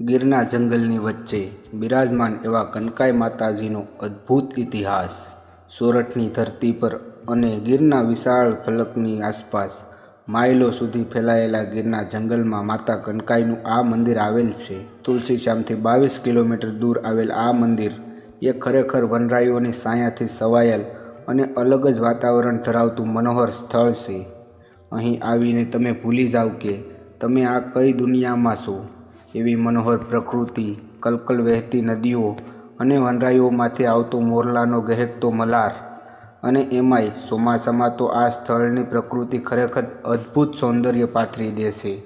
ગીરના જંગલની વચ્ચે બિરાજમાન એવા કનકાઈ માતાજીનો અદ્ભુત ઇતિહાસ. સોરઠની ધરતી પર અને ગીરના વિશાળ ફલકની આસપાસ માઇલો સુધી ફેલાયેલા ગીરના જંગલમાં માતા કનકાઈનું આ મંદિર આવેલ છે. તુલસીશ્યામથી બાવીસ કિલોમીટર દૂર આવેલ આ મંદિર એ ખરેખર વનરાઈઓની સાયાથી સવાયેલ અને અલગ જ વાતાવરણ ધરાવતું મનોહર સ્થળ છે. અહીં આવીને તમે ભૂલી જાઓ કે તમે આ કઈ દુનિયામાં છો? એવી મનોહર પ્રકૃતિ, કલકલ વહેતી નદીઓ અને વનરાઈઓમાંથી આવતો મોરલાનો ગહેકતો મલાર. અને એમાંય ચોમાસામાં તો આ સ્થળની પ્રકૃતિ ખરેખર અદ્ભુત સૌંદર્ય પાથરી દે છે.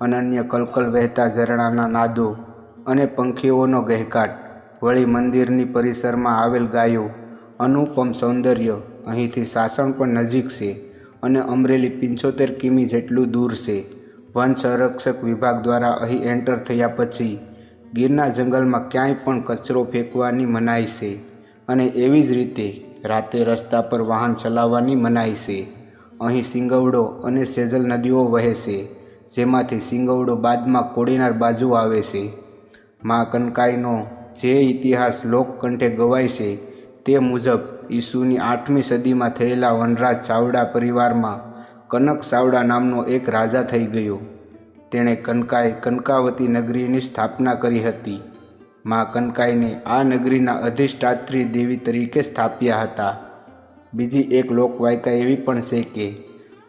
અનન્ય કલકલ વહેતા ઝરણાના નાદો અને પંખીઓનો ગહેકાટ, વળી મંદિરની પરિસરમાં આવેલ ગાયો, અનુપમ સૌંદર્ય અહીંથી સાસણ પણ નજીક છે અને અમરેલી પંચોતેર કિમી જેટલું દૂર છે. વન સંરક્ષક વિભાગ દ્વારા અહીં એન્ટર થયા પછી ગીરના જંગલમાં ક્યાંય પણ કચરો ફેંકવાની મનાઈ છે અને એવી જ રીતે રાતે રસ્તા પર વાહન ચલાવવાની મનાઈ છે. અહીં સિંગવડો અને સેજલ નદીઓ વહે છે, જેમાંથી સિંગવડો બાદમાં કોડીનાર બાજુ આવે છે. મા કનકાઈનો જે ઇતિહાસ લોકકંઠે ગવાય છે તે મુજબ ઈસુની આઠમી સદીમાં થયેલા વનરાજ ચાવડા પરિવારમાં કનક સાવડા નામનો એક રાજા થઈ ગયો. તેણે કનકાઈ કનકાવતી નગરીની સ્થાપના કરી હતી. મા કનકાઈને આ નગરીના અધિષ્ઠાત્રી દેવી તરીકે સ્થાપ્યા હતા. બીજી એક લોકવાયકા એવી પણ છે કે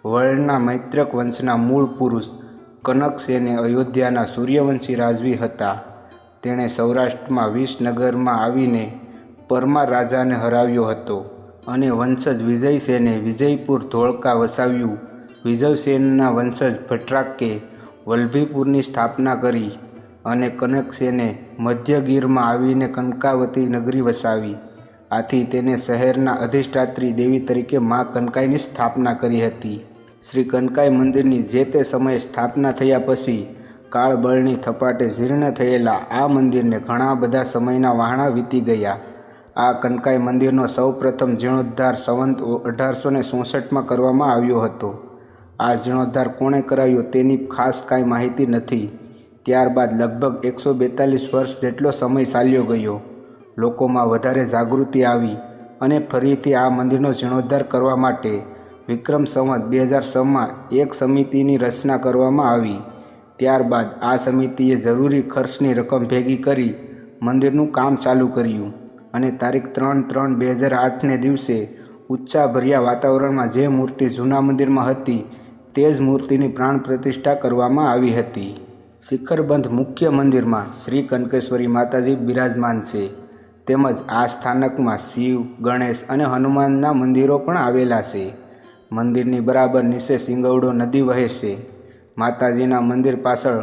વળના મૈત્રક વંશના મૂળ પુરુષ કનકસેને અયોધ્યાના સૂર્યવંશી રાજવી હતા. તેણે સૌરાષ્ટ્રમાં વિસનગરમાં આવીને પરમાર રાજાને હરાવ્યો હતો અને વંશજ વિજયસેને વિજયપુર ધોળકા વસાવ્યું. વિજયસેનના વંશજ ભટ્રાકે વલ્લભીપુરની સ્થાપના કરી અને કનકસેને મધ્યગીરમાં આવીને કનકાવતી નગરી વસાવી. આથી તેને શહેરના અધિષ્ઠાત્રી દેવી તરીકે મા કનકાઈની સ્થાપના કરી હતી. શ્રી કનકાઈ મંદિરની જે તે સમયે સ્થાપના થયા પછી કાળબળની થપાટે જીર્ણ થયેલા આ મંદિરને ઘણા બધા સમયના વહાણા વીતી ગયા. આ કનકાઈ મંદિરનો સૌપ્રથમ જીર્ણોદ્ધાર સંવંત અઢારસો ને ચોસઠમાં કરવામાં આવ્યો હતો. આ જીર્ણોદ્ધાર કોણે કરાવ્યો તેની ખાસ કાંઈ માહિતી નથી. ત્યારબાદ લગભગ એકસો બેતાલીસ વર્ષ જેટલો સમય ચાલ્યો ગયો. લોકોમાં વધારે જાગૃતિ આવી અને ફરીથી આ મંદિરનો જીર્ણોદ્ધાર કરવા માટે વિક્રમ સંવત બે હજાર છમાં એક સમિતિની રચના કરવામાં આવી. ત્યારબાદ આ સમિતિએ જરૂરી ખર્ચની રકમ ભેગી કરી મંદિરનું કામ ચાલુ કર્યું અને તારીખ ત્રણ ત્રણ બે હજાર આઠને દિવસે ઉચ્ચાભર્યા વાતાવરણમાં જે મૂર્તિ જૂના મંદિરમાં હતી તે જ મૂર્તિની પ્રાણ પ્રતિષ્ઠા કરવામાં આવી હતી. શિખરબંધ મુખ્ય મંદિરમાં શ્રી કનકેશ્વરી માતાજી બિરાજમાન છે. તેમજ આ સ્થાનકમાં શિવ, ગણેશ અને હનુમાનના મંદિરો પણ આવેલા છે. મંદિરની બરાબર નીચે સિંગવડો નદી વહે છે. માતાજીના મંદિર પાછળ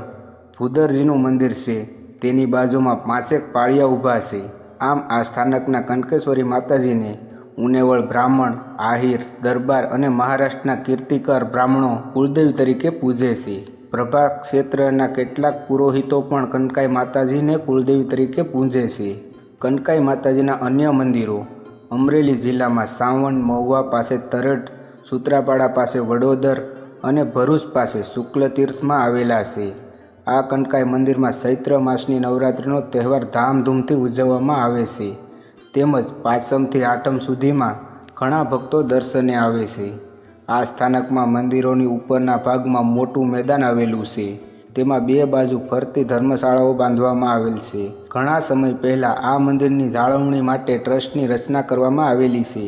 ભૂદરજીનું મંદિર છે. તેની બાજુમાં પાંચેક પાળિયા ઊભા છે. આમ આ સ્થાનકના કનકેશ્વરી માતાજીને ઉનેવળ બ્રાહ્મણ, આહિર, દરબાર અને મહારાષ્ટ્રના કીર્તિકર બ્રાહ્મણો કુળદેવી તરીકે પૂજે છે. પ્રભા ક્ષેત્રના કેટલાક પુરોહિતો પણ કનકાઈ માતાજીને કુળદેવી તરીકે પૂજે છે. કનકાઈ માતાજીના અન્ય મંદિરો, અમરેલી જિલ્લામાં સાવણ, મહુવા પાસે તરટ સુત્રાપાડા પાસે વડોદર અને ભરૂચ પાસે શુક્લતીર્થમાં આવેલા છે. આ કનકાઈ મંદિરમાં ચૈત્ર માસની નવરાત્રિનો તહેવાર ધામધૂમથી ઉજવવામાં આવે છે. તેમજ પાંચમથી આઠમ સુધીમાં ઘણા ભક્તો દર્શને આવે છે. આ સ્થાનકમાં મંદિરોની ઉપરના ભાગમાં મોટું મેદાન આવેલું છે. તેમાં બે બાજુ ફરતી ધર્મશાળાઓ બાંધવામાં આવેલ છે. ઘણા સમય પહેલાં આ મંદિરની જાળવણી માટે ટ્રસ્ટની રચના કરવામાં આવેલી છે,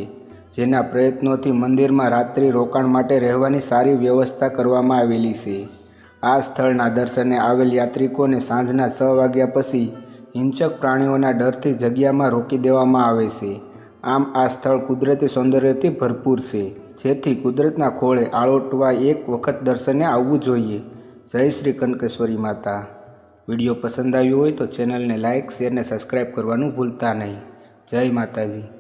જેના પ્રયત્નોથી મંદિરમાં રાત્રિ રોકાણ માટે રહેવાની સારી વ્યવસ્થા કરવામાં આવેલી છે. આ સ્થળના દર્શને આવેલ યાત્રિકોને સાંજના છ વાગ્યા પછી હિંસક પ્રાણીઓના ડરથી જગ્યામાં રોકી દેવામાં આવે છે. આમ આ સ્થળ કુદરતી સૌંદર્યથી ભરપૂર છે. જેથી કુદરતના ખોળે આળોટવા એક વખત દર્શને આવવું જોઈએ. જય શ્રી કનકેશ્વરી માતા. વીડિયો પસંદ આવ્યો હોય તો ચેનલને લાઇક શેર અને સબસ્ક્રાઈબ કરવાનું ભૂલતા નહીં. જય માતાજી.